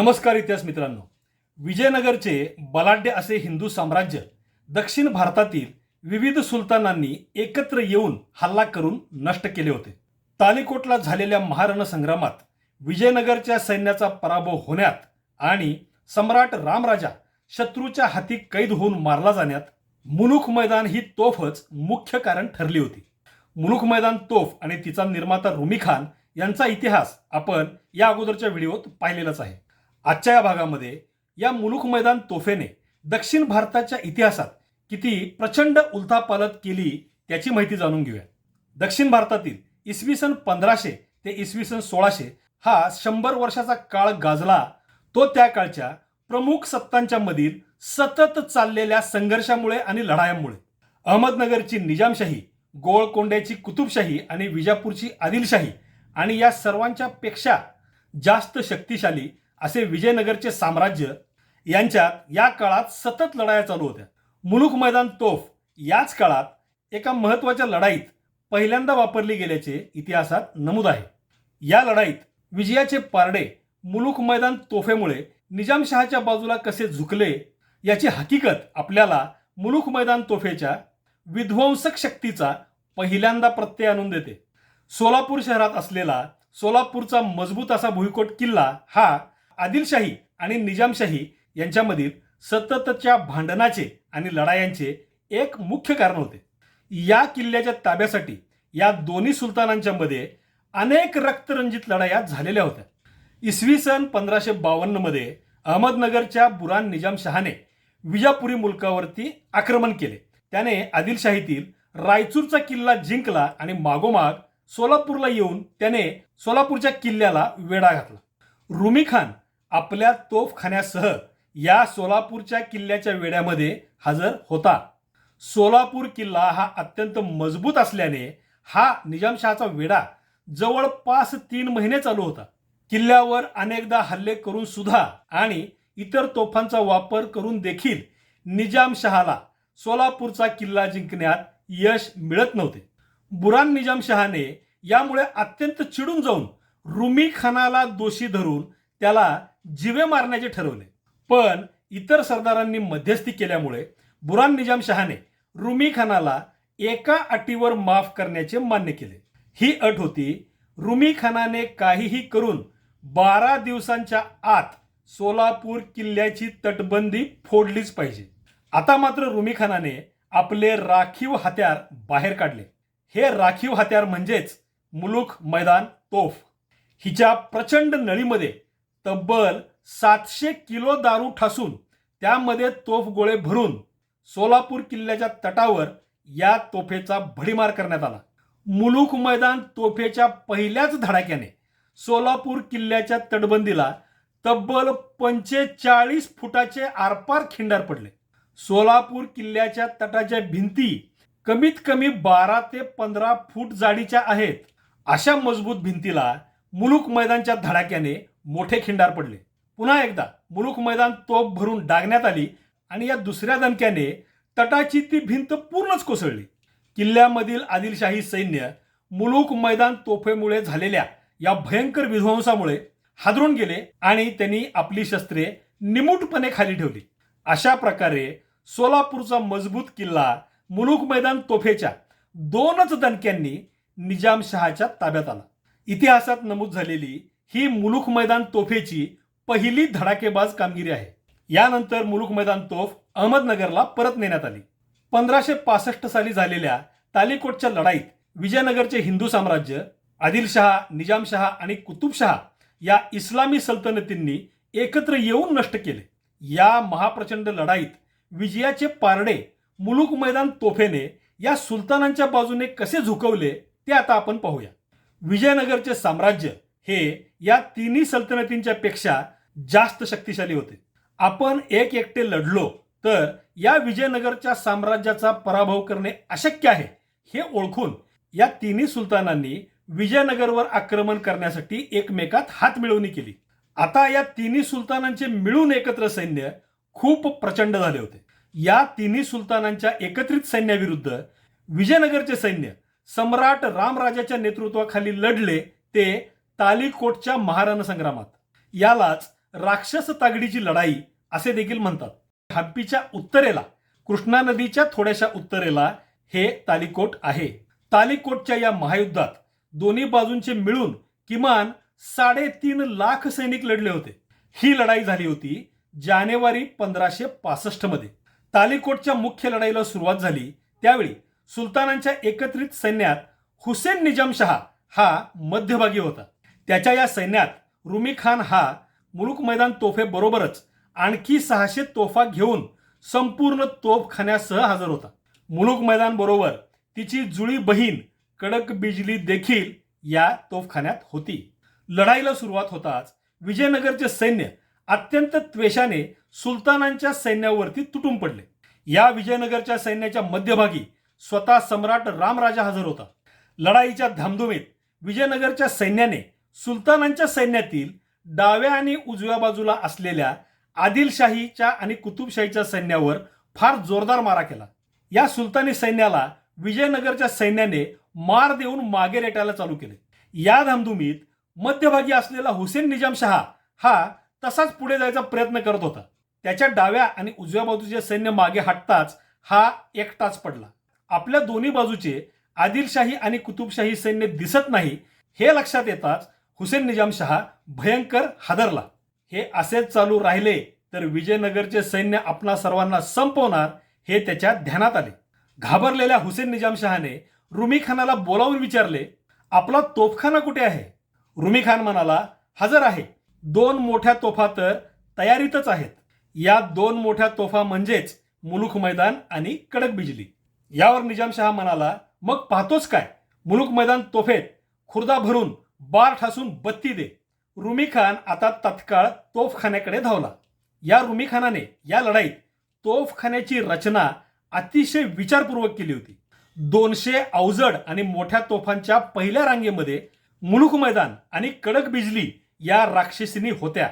नमस्कार इतिहास मित्रांनो. विजयनगरचे बलाढ्य असे हिंदू साम्राज्य दक्षिण भारतातील विविध सुलतानांनी एकत्र येऊन हल्ला करून नष्ट केले होते. तालिकोटला झालेल्या महारण संग्रामात विजयनगरच्या सैन्याचा पराभव होण्यात आणि सम्राट रामराजा शत्रूच्या हाती कैद होऊन मारला जाण्यात मुलुख मैदान ही तोफच मुख्य कारण ठरली होती. मुलुख मैदान तोफ आणि तिचा निर्माता रुमी खान यांचा इतिहास आपण या अगोदरच्या व्हिडिओत पाहिलेलाच आहे. आजच्या या भागामध्ये या मुलुख मैदान तोफेने दक्षिण भारताच्या इतिहासात किती प्रचंड उलथापालत केली त्याची माहिती जाणून घेऊया. दक्षिण भारतातील इसवी सन पंधराशे ते इसवी सन सोळाशे हा शंभर वर्षाचा काळ गाजला. तो त्या काळच्या प्रमुख सत्तांच्या मधील सतत चाललेल्या संघर्षामुळे आणि लढायांमुळे. अहमदनगरची निजामशाही गोळकोंड्याची कुतुबशाही आणि विजापूरची आदिलशाही आणि या सर्वांच्या पेक्षा जास्त शक्तिशाली असे विजयनगरचे साम्राज्य यांच्यात या काळात सतत लढाया चालू होत्या. मुलुक मैदान तोफ याच काळात एका महत्त्वाच्या लढाईत पहिल्यांदा वापरली गेल्याचे इतिहासात नमूद आहे. या लढाईत विजयाचे पारडे मुलुक मैदान तोफेमुळे निजामशहाच्या बाजूला कसे झुकले याची हकीकत आपल्याला मुलुक मैदान तोफेच्या विध्वंसक शक्तीचा पहिल्यांदा प्रत्यय आणून देते. सोलापूर शहरात असलेला सोलापूरचा मजबूत असा भुईकोट किल्ला हा आदिलशाही आणि निजामशाही यांच्यामधील सततच्या भांडणाचे आणि लढायांचे एक मुख्य कारण होते. या किल्ल्याच्या ताब्यासाठी या दोन्ही सुलतानांच्या मध्ये अनेक रक्तरंजित लढाया झालेल्या होत्या. इसवी सन पंधराशे बावन्नमध्ये अहमदनगरच्या बुरान निजामशहाने विजापुरी मुलकावरती आक्रमण केले. त्याने आदिलशाहीतील रायचूरचा किल्ला जिंकला आणि मागोमाग सोलापूरला येऊन त्याने सोलापूरच्या किल्ल्याला वेढा घातला. रुमी खान आपल्या तोफखान्यासह या सोलापूरच्या किल्ल्याच्या वेढ्यामध्ये हजर होता. सोलापूर किल्ला हा अत्यंत मजबूत असल्याने हा निजामशहाचा वेढा जवळपास तीन महिने चालू होता. किल्ल्यावर अनेकदा हल्ले करून सुद्धा आणि इतर तोफांचा वापर करून देखील निजामशहाला सोलापूरचा किल्ला जिंकण्यात यश मिळत नव्हते. बुरान निजामशहाने यामुळे अत्यंत चिडून जाऊन रुमी खानाला दोषी धरून त्याला जिवे मारण्याचे ठरवले. पण इतर सरदारांनी मध्यस्थी केल्यामुळे बुरान निजाम शहाने रुमी खानाला एका अटीवर माफ करण्याचे मान्य केले. ही अट होती रुमी खानाने काहीही करून बारा दिवसांच्या आत सोलापूर किल्ल्याची तटबंदी फोडलीच पाहिजे. आता मात्र रुमी खानाने आपले राखीव हत्यार बाहेर काढले. हे राखीव हत्यार म्हणजेच मुलुख मैदान तोफ. हिच्या प्रचंड नळीमध्ये तब्बल सातशे किलो दारू ठासून त्यामध्ये तोफ गोळे भरून सोलापूर किल्ल्याच्या तटावर या तोफेचा भडीमार करण्यात आला. मुलुक मैदान तोफेच्या पहिल्याच धडाक्याने सोलापूर किल्ल्याच्या तटबंदीला तब्बल पंचेचाळीस फुटाचे आरपार खिंडार पडले. सोलापूर किल्ल्याच्या तटाच्या भिंती कमीत कमी बारा ते पंधरा फूट जाडीच्या आहेत अशा मजबूत भिंतीला मुलुक मैदानच्या धडाक्याने मोठे खिंडार पडले. पुन्हा एकदा मुलुक मैदान तोफ भरून डागण्यात आली आणि या दुसऱ्या दणक्याने तटाची ती भिंत पूर्णच कोसळली. किल्ल्यामधील आदिलशाही सैन्य मुलुक मैदान तोफेमुळे झालेल्या या भयंकर विध्वंसामुळे हादरून गेले आणि त्यांनी आपली शस्त्रे निमूटपणे खाली ठेवली. अशा प्रकारे सोलापूरचा मजबूत किल्ला मुलुक मैदान तोफेच्या दोनच दणक्यांनी निजामशहाच्या ताब्यात आला. इतिहासात नमूद झालेली ही मुलुख मैदान तोफेची पहिली धडाकेबाज कामगिरी आहे. यानंतर मुलुख मैदान तोफ अहमदनगरला परत नेण्यात आली. पंधराशे पासष्ट साली झालेल्या तालिकोटच्या लढाईत विजयनगरचे हिंदू साम्राज्य आदिलशहा निजामशहा आणि कुतुबशहा या इस्लामी सल्तनतींनी एकत्र येऊन नष्ट केले. या महाप्रचंड लढाईत विजयाचे पारडे मुलुक मैदान तोफेने या सुलतानांच्या बाजूने कसे झुकवले ते आता आपण पाहूया. विजयनगरचे साम्राज्य हे या तिन्ही सल्तनतींच्या पेक्षा जास्त शक्तिशाली होते. आपण एक एकटे लढलो तर या विजयनगरच्या साम्राज्याचा पराभव करणे अशक्य आहे हे ओळखून या तिन्ही सुलतानांनी विजयनगरवर आक्रमण करण्यासाठी एकमेकात हात मिळवणी केली. आता या तिन्ही सुलतानांचे मिळून एकत्र सैन्य खूप प्रचंड झाले होते. या तिन्ही सुलतानांच्या एकत्रित सैन्याविरुद्ध विजयनगरचे सैन्य सम्राट रामराजाच्या नेतृत्वाखाली लढले ते तालिकोटच्या महाराणा संग्रामात. यालाच राक्षस तागडीची लढाई असे देखील म्हणतात. हम्पीच्या उत्तरेला कृष्णा नदीच्या थोड्याशा उत्तरेला हे तालिकोट आहे. तालिकोटच्या या महायुद्धात दोन्ही बाजूंचे मिळून किमान साडेतीन लाख सैनिक लढले होते. ही लढाई झाली होती जानेवारी पंधराशे पासष्टमध्ये. तालिकोटच्या मुख्य लढाईला सुरुवात झाली त्यावेळी सुलतानांच्या एकत्रित सैन्यात हुसेन निजामशहा हा मध्यभागी होता. त्याच्या या सैन्यात रुमी खान हा मुलुक मैदान तोफेबरोबरच आणखी सहाशे तोफा घेऊन संपूर्ण तोफखान्यासह हजर होता. मुलुक मैदान बरोबर तिची जुळी बहीण कडक बिजली देखील या तोफखान्यात होती. लढाईला सुरुवात होताच विजयनगरचे सैन्य अत्यंत त्वेषाने सुलतानांच्या सैन्यावरती तुटून पडले. या विजयनगरच्या सैन्याच्या मध्यभागी स्वतः सम्राट रामराजा हजर होता. लढाईच्या धामधुमीत विजयनगरच्या सैन्याने सुलतानांच्या सैन्यातील डाव्या आणि उजव्या बाजूला असलेल्या आदिलशाहीच्या आणि कुतुबशाहीच्या सैन्यावर फार जोरदार मारा केला. या सुलतानी सैन्याला विजयनगरच्या सैन्याने मार देऊन मागे रेटायला चालू केले. या धामधुमीत मध्यभागी असलेला हुसेन निजामशहा हा तसाच पुढे जायचा प्रयत्न करत होता. त्याच्या डाव्या आणि उजव्या बाजूचे सैन्य मागे हटताच हा एकटाच पडला. आपल्या दोन्ही बाजूचे आदिलशाही आणि कुतुबशाही सैन्य दिसत नाही हे लक्षात येताच हुसेन निजामशहा भयंकर हादरला. हे असेच चालू राहिले तर विजयनगरचे सैन्य आपणा सर्वांना संपवणार हे त्याच्या ध्यानात आले. घाबरलेल्या हुसेन निजामशहाने रुमी खानाला बोलावून विचारले आपला तोफखाना कुठे आहे? रुमी खान म्हणाला हजर आहे. दोन मोठ्या तोफा तर तयारीतच आहेत. या दोन मोठ्या तोफा म्हणजेच मुलुख मैदान आणि कडक बिजली. यावर निजामशहा म्हणाला मग पाहतोच काय? मुलुक मैदान तोफेत खुर्दा भरून बार ठासून बत्ती दे. रुमी खान आता तत्काळ तोफखान्याकडे धावला. या रुमी खानाने या लढाईत तोफखान्याची रचना अतिशय विचारपूर्वक केली होती. दोनशे अवजड आणि मोठ्या तोफांच्या पहिल्या रांगेमध्ये मुलुक मैदान आणि कडक बिजली या राक्षसिनी होत्या.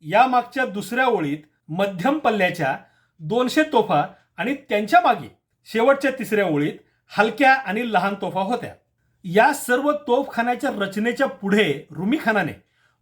या मागच्या दुसऱ्या ओळीत मध्यम पल्ल्याच्या दोनशे तोफा आणि त्यांच्या मागे शेवटच्या तिसऱ्या ओळीत हलक्या आणि लहान तोफा होत्या. या सर्व तोफखान्याच्या रचनेच्या पुढे रुमी खानाने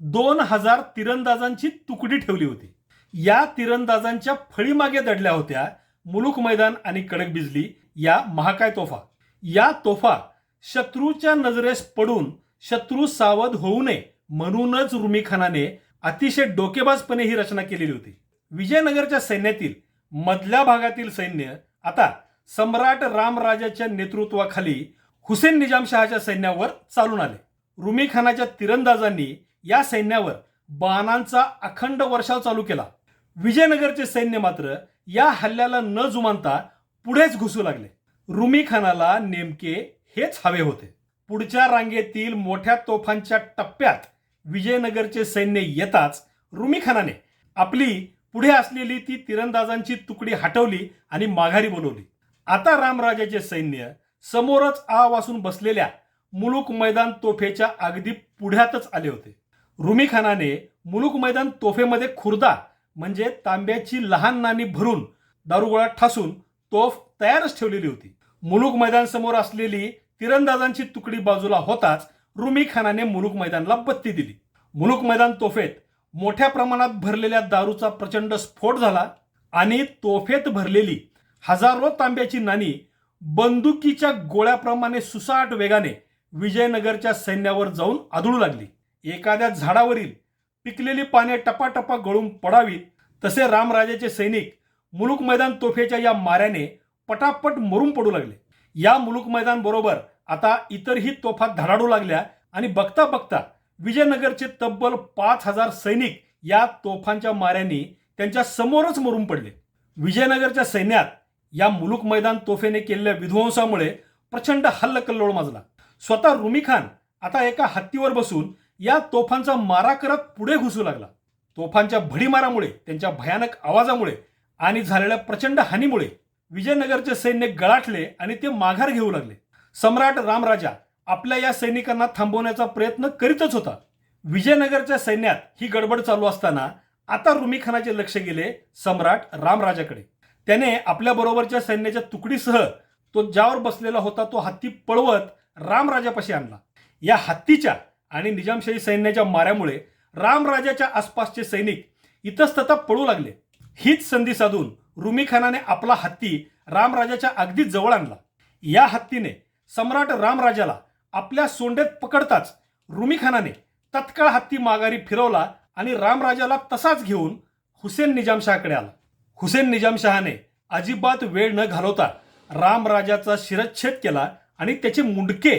दोन हजार तिरंदाजांची तुकडी ठेवली होती. या तिरंदाजांच्या फळीमागे दडल्या होत्या मुलुक मैदान आणि कडक बिजली या महाकाय तोफा. या तोफा शत्रूच्या नजरेस पडून शत्रू सावध होऊ नये म्हणूनच रुमी खानाने अतिशय डोकेबाजपणे ही रचना केलेली होती. विजयनगरच्या सैन्यातील मधल्या भागातील सैन्य आता सम्राट रामराजाच्या नेतृत्वाखाली हुसेन निजामशहाच्या सैन्यावर चालून आले. रुमी खानाच्या तिरंदाजांनी या सैन्यावर बाणांचा अखंड वर्षाव चालू केला. विजयनगरचे सैन्य मात्र या हल्ल्याला न जुमानता पुढेच घुसू लागले. रुमी खानाला नेमके हेच हवे होते. पुढच्या रांगेतील मोठ्या तोफांच्या टप्प्यात विजयनगरचे सैन्य येताच रुमी खानाने आपली पुढे असलेली ती तिरंदाजांची तुकडी हटवली आणि माघारी बोलवली. आता रामराजाचे सैन्य समोरच आ वासून बसलेल्या मुलुक मैदान तोफेच्या अगदी पुढ्यातच आले होते. रुमी खानाने मुलुक मैदान तोफेमध्ये खुर्दा म्हणजे तांब्याची लहान नाणी भरून दारुगोळा ठासून तोफ तयारच ठेवलेली होती. मुलुक मैदान समोर असलेली तिरंदाजांची तुकडी बाजूला होताच रुमी खानाने मुलुक मैदानला बत्ती दिली. मुलुक मैदान तोफेत मोठ्या प्रमाणात भरलेल्या दारूचा प्रचंड स्फोट झाला आणि तोफेत भरलेली हजारो तांब्याची नाणी बंदुकीच्या गोळ्याप्रमाणे सुसाट वेगाने विजयनगरच्या सैन्यावर जाऊन आदळू लागली. एखाद्या झाडावरील पिकलेली पाने टपाटपा गळून पडावीत तसे रामराजाचे सैनिक मुलुक मैदान तोफेच्या या माऱ्याने पटापट मरून पडू लागले. या मुलुक मैदान बरोबर आता इतरही तोफा धडाडू लागल्या आणि बघता बघता विजयनगरचे तब्बल पाच हजार सैनिक या तोफांच्या माऱ्यांनी त्यांच्या समोरच मरून पडले. विजयनगरच्या सैन्यात या मुलुक मैदान तोफेने केलेल्या विध्वंसामुळे प्रचंड हल्लकल्लोळ माजला. स्वतः रुमी खान आता एका हत्तीवर बसून या तोफांचा मारा करत पुढे घुसू लागला. तोफांच्या भडीमारामुळे त्यांच्या भयानक आवाजामुळे आणि झालेल्या प्रचंड हानीमुळे विजयनगरचे सैन्य गळाटले आणि ते माघार घेऊ लागले. सम्राट रामराजा आपल्या या सैनिकांना थांबवण्याचा प्रयत्न करीतच होता. विजयनगरच्या सैन्यात ही गडबड चालू असताना आता रुमी खानाचे लक्ष गेले सम्राट रामराजाकडे. त्याने आपल्या बरोबरच्या सैन्याच्या तुकडीसह तो ज्यावर बसलेला होता तो हत्ती पळवत रामराजापाशी आणला. या हत्तीच्या आणि निजामशाही सैन्याच्या माऱ्यामुळे रामराजाच्या आसपासचे सैनिक इतस्तता पळू लागले. हीच संधी साधून रुमी खानाने आपला हत्ती रामराजाच्या अगदी जवळ आणला. या हत्तीने सम्राट रामराजाला आपल्या सोंडेत पकडताच रुमी खानाने तत्काळ हत्ती माघारी फिरवला आणि रामराजाला तसाच घेऊन हुसेन निजामशाहकडे आला. हुसेन निजामशहाने अजिबात वेळ न घालवता रामराजाचा शिरच्छेद केला आणि त्याचे मुंडके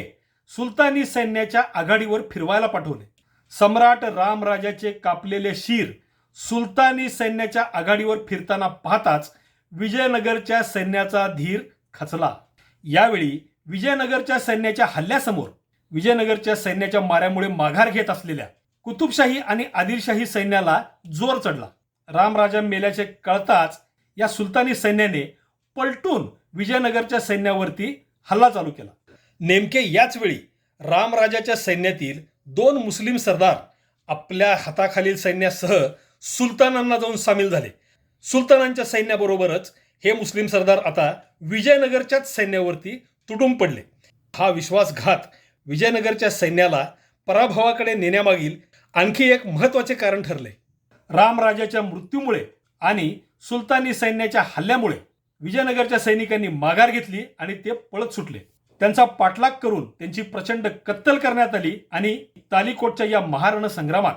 सुलतानी सैन्याच्या आघाडीवर फिरवायला पाठवले. सम्राट रामराजाचे कापलेले शिर सुलतानी सैन्याच्या आघाडीवर फिरताना पाहताच विजयनगरच्या सैन्याचा धीर खचला. यावेळी विजयनगरच्या सैन्याच्या हल्ल्यासमोर विजयनगरच्या सैन्याच्या माऱ्यामुळे माघार घेत असलेल्या कुतुबशाही आणि आदिलशाही सैन्याला जोर चढला. रामराजा मेल्याचे कळताच या सुलतानी सैन्याने पलटून विजयनगरच्या सैन्यावरती हल्ला चालू केला. नेमके याच वेळी रामराजाच्या सैन्यातील दोन मुस्लिम सरदार आपल्या हाताखालील सैन्यासह सुलतानांना जाऊन सामील झाले. सुलतानांच्या सैन्याबरोबरच हे मुस्लिम सरदार आता विजयनगरच्याच सैन्यावरती तुटून पडले. हा विश्वासघात विजयनगरच्या सैन्याला पराभवाकडे नेण्यामागील आणखी एक महत्त्वाचे कारण ठरले. रामराजाच्या मृत्यूमुळे आणि सुलतानी सैन्याच्या हल्ल्यामुळे विजयनगरच्या सैनिकांनी माघार घेतली आणि ते पळत सुटले. त्यांचा पाठलाग करून त्यांची प्रचंड कत्तल करण्यात आली आणि तालिकोटच्या या महारण संग्रामात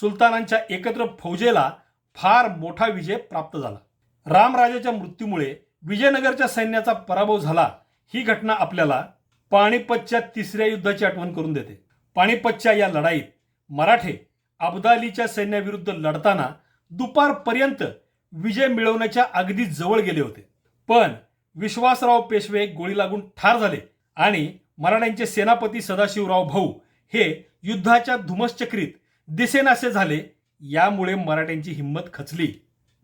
सुलतानांच्या एकत्र फौजेला फार मोठा विजय प्राप्त झाला. रामराजाच्या मृत्यूमुळे विजयनगरच्या सैन्याचा पराभव झाला. ही घटना आपल्याला पाणीपतच्या तिसऱ्या युद्धाची आठवण करून देते. पाणीपतच्या या लढाईत मराठे अब्दालीच्या सैन्याविरुद्ध लढताना दुपारपर्यंत विजय मिळवण्याच्या अगदी जवळ गेले होते. पण विश्वासराव पेशवे गोळी लागून ठार झाले आणि मराठ्यांचे सेनापती सदाशिवराव भाऊ हे युद्धाच्या धुमश्चक्रीत दिसेनासे झाले यामुळे मराठ्यांची हिंमत खचली.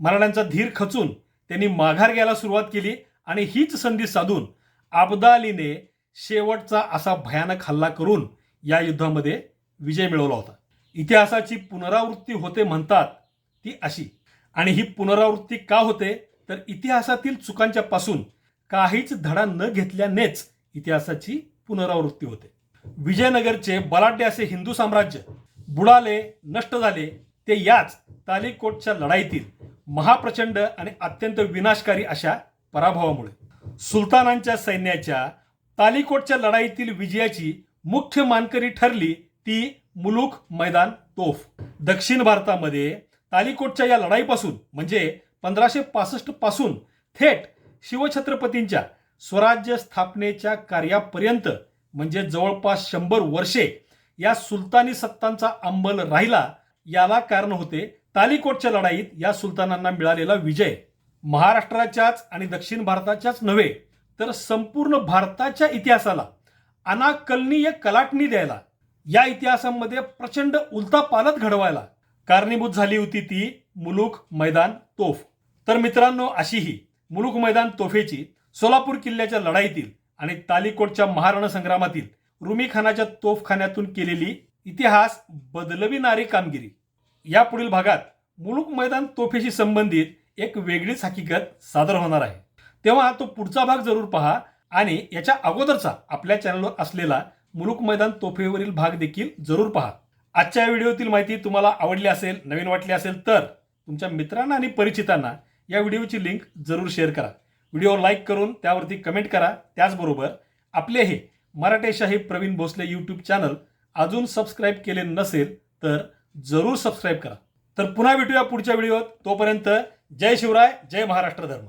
मराठ्यांचा धीर खचून त्यांनी माघार घ्यायला सुरुवात केली आणि हीच संधी साधून अब्दालीने शेवटचा असा भयानक हल्ला करून या युद्धामध्ये विजय मिळवला होता. इतिहासाची पुनरावृत्ती होते म्हणतात ती अशी. आणि ही पुनरावृत्ती का होते? तर इतिहासातील चुकांच्या पासून काहीच धडा न घेतल्यानेच इतिहासाची पुनरावृत्ती होते. विजयनगरचे बलाढ्य असे हिंदू साम्राज्य बुडाले नष्ट झाले ते याच तालिकोटच्या लढाईतील महाप्रचंड आणि अत्यंत विनाशकारी अशा पराभवामुळे. सुलतानांच्या सैन्याच्या तालिकोटच्या लढाईतील विजयाची मुख्य मानकरी ठरली ती मुलुक मैदान तोफ. दक्षिण भारतामध्ये तालिकोटच्या या लढाईपासून म्हणजे पंधराशे पासष्टपासून थेट शिवछत्रपतींच्या स्वराज्य स्थापनेच्या कार्यापर्यंत म्हणजे जवळपास शंभर वर्षे या सुलतानी सत्तांचा अंबल राहिला याला कारण होते तालिकोटच्या लढाईत या सुलतानांना मिळालेला विजय. महाराष्ट्राच्याच आणि दक्षिण भारताच्याच नव्हे तर संपूर्ण भारताच्या इतिहासाला अनाकलनीय कलाटणी द्यायला या इतिहासामध्ये प्रचंड उलता पालत घडवायला कारणीभूत झाली होती ती मुलुख मैदान तोफ. तर मित्रांनो अशी ही मुलुख मैदान तोफेची सोलापूर किल्ल्याच्या लढाईतील आणि तालिकोटच्या महारण संग्रामातील रुमी खानाच्या तोफखान्यातून केलेली इतिहास बदलविणारी कामगिरी. या पुढील भागात मुलुक मैदान तोफेशी संबंधित एक वेगळीच हकीकत सादर होणार आहे. तेव्हा तो पुढचा भाग जरूर पहा आणि याच्या अगोदरचा आपल्या चॅनलवर असलेला मुलुक मैदान तोफेवरील भाग देखील जरूर पहा. आजच्या व्हिडिओतील माहिती तुम्हाला आवडली असेल नवीन वाटली असेल तर तुमच्या मित्रांना आणि परिचितांना या व्हिडिओची लिंक जरूर शेअर करा. व्हिडिओ लाईक करून त्यावरती कमेंट करा. त्याचबरोबर आपले हे मराठेशाही प्रवीण भोसले यूट्यूब चॅनल अजून सबस्क्राईब केले नसेल तर जरूर सबस्क्राईब करा. तर पुन्हा भेटूया पुढच्या व्हिडिओत. तोपर्यंत जय शिवराय जय महाराष्ट्र धर्म.